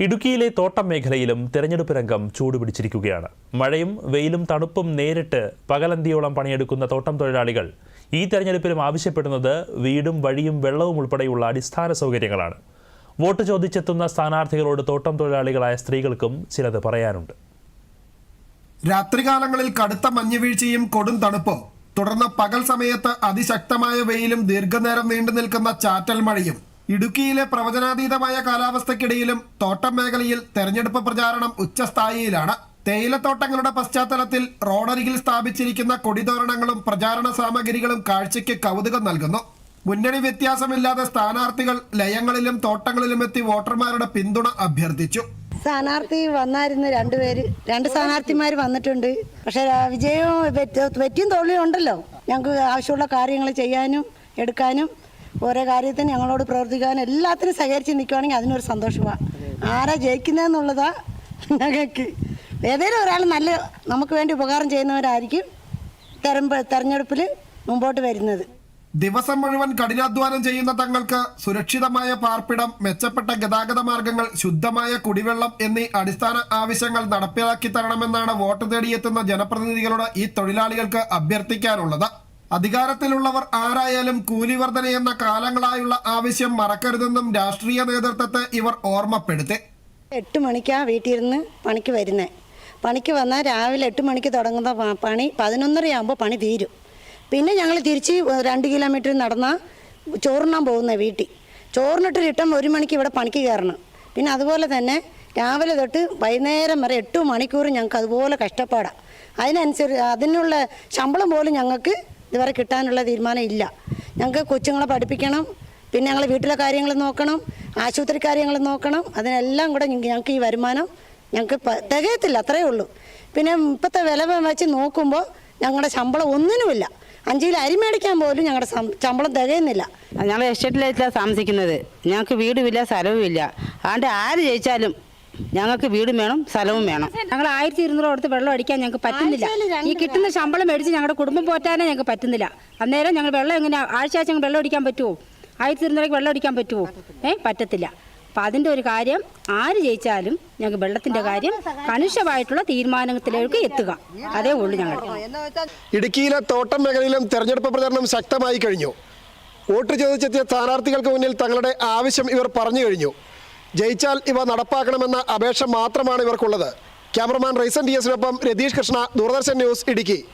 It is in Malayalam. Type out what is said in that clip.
ഇടുക്കിയിലെ തോട്ടം മേഖലയിലും തെരഞ്ഞെടുപ്പ് രംഗം ചൂടുപിടിച്ചിരിക്കുകയാണ്. മഴയും വെയിലും തണുപ്പും നേരിട്ട് പകലന്തിയോളം പണിയെടുക്കുന്ന തോട്ടം തൊഴിലാളികൾ ഈ തെരഞ്ഞെടുപ്പിലും ആവശ്യപ്പെടുന്നത് വീടും വഴിയും വെള്ളവും ഉൾപ്പെടെയുള്ള അടിസ്ഥാന സൗകര്യങ്ങളാണ്. വോട്ട് ചോദിച്ചെത്തുന്ന സ്ഥാനാർത്ഥികളോട് തോട്ടം തൊഴിലാളികളായ സ്ത്രീകൾക്കും ചിലത് പറയാനുണ്ട്. രാത്രികാലങ്ങളിൽ കടുത്ത മഞ്ഞുവീഴ്ചയും കൊടും തണുപ്പും. തുടർന്ന് പകൽ സമയത്ത് അതിശക്തമായ വെയിലും ദീർഘനേരം നീണ്ടു നിൽക്കുന്ന ചാറ്റൽ മഴയും. ഇടുക്കിയിലെ പ്രവചനാതീതമായ കാലാവസ്ഥയ്ക്കിടയിലും തോട്ടം മേഖലയിൽ തെരഞ്ഞെടുപ്പ് പ്രചാരണം ഉച്ചസ്ഥായിയിലാണ്. തേയിലത്തോട്ടങ്ങളുടെ പശ്ചാത്തലത്തിൽ റോഡരികിൽ സ്ഥാപിച്ചിരിക്കുന്ന കൊടിതോരണങ്ങളും പ്രചാരണ സാമഗ്രികളും കാഴ്ചയ്ക്ക് കൗതുകം നൽകുന്നു. മുന്നണി വ്യത്യാസമില്ലാതെ സ്ഥാനാർത്ഥികൾ ലയങ്ങളിലും തോട്ടങ്ങളിലും എത്തി വോട്ടർമാരുടെ പിന്തുണ അഭ്യർത്ഥിച്ചു. സ്ഥാനാർത്ഥി വന്നായിരുന്നു രണ്ടുപേര് രണ്ട് സ്ഥാനാർത്ഥിമാർ വന്നിട്ടുണ്ട്. പക്ഷെ വിജയവും പറ്റിയും തോൽവിയും ഉണ്ടല്ലോ. ഞങ്ങൾക്ക് ആവശ്യമുള്ള കാര്യങ്ങൾ ചെയ്യാനും എടുക്കാനും. ഓരോ കാര്യത്തിന് ഞങ്ങളോട് പ്രവർത്തിക്കാനും എല്ലാത്തിനും സഹകരിച്ച് നിൽക്കുവാണെങ്കിൽ അതിനൊരു സന്തോഷമാണ് ആരാ ജയിക്കുന്നതെന്നുള്ളതാ ഞങ്ങൾക്ക്. ഏതെങ്കിലും ഒരാൾ നല്ല നമുക്ക് വേണ്ടി ഉപകാരം ചെയ്യുന്നവരായിരിക്കും തെരഞ്ഞ തെരഞ്ഞെടുപ്പിൽ മുമ്പോട്ട് വരുന്നത്. ദിവസം മുഴുവൻ കഠിനാധ്വാനം ചെയ്യുന്ന തങ്ങൾക്ക് സുരക്ഷിതമായ പാർപ്പിടം മെച്ചപ്പെട്ട ഗതാഗത മാർഗങ്ങൾ ശുദ്ധമായ കുടിവെള്ളം എന്നീ അടിസ്ഥാന ആവശ്യങ്ങൾ നടപ്പിലാക്കി തരണമെന്നാണ് വോട്ട് തേടിയെത്തുന്ന ജനപ്രതിനിധികളോട് ഈ തൊഴിലാളികൾക്ക് അഭ്യർത്ഥിക്കാനുള്ളത്. അധികാരത്തിലുള്ളവർ ആരായാലും കൂലി വർധന എന്ന കാലങ്ങളായുള്ള ആവശ്യം മറക്കരുതെന്നും രാഷ്ട്രീയ നേതൃത്വത്തെ ഇവർ ഓർമ്മപ്പെടുത്തി. എട്ട് വീട്ടിൽ ഇരുന്ന് പണിക്ക് വരുന്നത് പണിക്ക് വന്നാൽ രാവിലെ എട്ട് മണിക്ക് തുടങ്ങുന്ന പണി പതിനൊന്നരയാകുമ്പോൾ പണി തീരും. പിന്നെ ഞങ്ങൾ തിരിച്ച് രണ്ട് കിലോമീറ്റർ നടന്നാൽ ചോറിനാൻ പോകുന്ന വീട്ടിൽ ചോറിനിട്ട് റിട്ടേൺ ഒരു മണിക്ക് ഇവിടെ പണിക്ക് കയറണം. പിന്നെ അതുപോലെ തന്നെ രാവിലെ തൊട്ട് വൈകുന്നേരം വരെ എട്ട് മണിക്കൂർ ഞങ്ങൾക്ക് അതുപോലെ കഷ്ടപ്പാടാണ് അതിനനുസരിച്ച് അതിനുള്ള ശമ്പളം പോലും ഞങ്ങൾക്ക് ഇതുവരെ കിട്ടാനുള്ള തീരുമാനം ഇല്ല. ഞങ്ങൾക്ക് കൊച്ചുങ്ങളെ പഠിപ്പിക്കണം പിന്നെ ഞങ്ങൾ വീട്ടിലെ കാര്യങ്ങൾ നോക്കണം ആശുപത്രി കാര്യങ്ങൾ നോക്കണം അതിനെല്ലാം കൂടെ ഞങ്ങ- ഞങ്ങൾക്ക് ഈ വരുമാനം ഞങ്ങൾക്ക് തികയത്തില്ല അത്രയേ ഉള്ളൂ. പിന്നെ ഇപ്പോഴത്തെ വില വെച്ച് നോക്കുമ്പോൾ ഞങ്ങളുടെ ശമ്പളം ഒന്നിനുമില്ല അഞ്ചിൽ അരി മേടിക്കാൻ പോലും ഞങ്ങളുടെ ശമ്പളം തികയുന്നില്ല. ഞങ്ങൾ എസ്റ്റേറ്റിലായിട്ടാണ് താമസിക്കുന്നത്. ഞങ്ങൾക്ക് വീടുമില്ല സ്ഥലവുമില്ല അതുകൊണ്ട് ആര് ജയിച്ചാലും ഞങ്ങൾക്ക് വീടും വേണം സ്ഥലവും വേണം. ഞങ്ങൾ ആയിരത്തി ഇരുന്നൂറ് കൊടുത്ത് വെള്ളം അടിക്കാൻ ഞങ്ങൾക്ക് പറ്റുന്നില്ല. ഈ കിട്ടുന്ന ശമ്പളം മേടിച്ച് ഞങ്ങളുടെ കുടുംബം പോറ്റാനേ ഞങ്ങൾക്ക് പറ്റുന്നില്ല. അന്നേരം ഞങ്ങൾ വെള്ളം എങ്ങനെ ആഴ്ച ആഴ്ച ഞങ്ങൾ വെള്ളം അടിക്കാൻ പറ്റുമോ ആയിരത്തി ഇരുന്നൂറേക്ക് വെള്ളം അടിക്കാൻ പറ്റുമോ ഏ പറ്റത്തില്ല. അപ്പം അതിന്റെ ഒരു കാര്യം ആര് ജയിച്ചാലും ഞങ്ങൾക്ക് വെള്ളത്തിന്റെ കാര്യം കണിശമായിട്ടുള്ള തീരുമാനത്തിലേക്ക് എത്തുക. അതേ ഉള്ളൂ ഞങ്ങൾ. ഇടുക്കിയിലെ തോട്ടം മേഖലയിലും തെരഞ്ഞെടുപ്പ് പ്രചരണം ശക്തമായി കഴിഞ്ഞു. വോട്ട് ചോദിച്ചെത്തിയ സ്ഥാനാർത്ഥികൾക്ക് മുന്നിൽ തങ്ങളുടെ ആവശ്യം ഇവർ പറഞ്ഞു കഴിഞ്ഞു. ജയിച്ചാൽ ഇവ നടപ്പാക്കണമെന്ന അപേക്ഷ മാത്രമാണ് ഇവർക്കുള്ളത്. ക്യാമറമാൻ റൈസൻ ഡി എസിനൊപ്പം രതീഷ് കൃഷ്ണ ദൂരദർശൻ ന്യൂസ് ഇടുക്കി.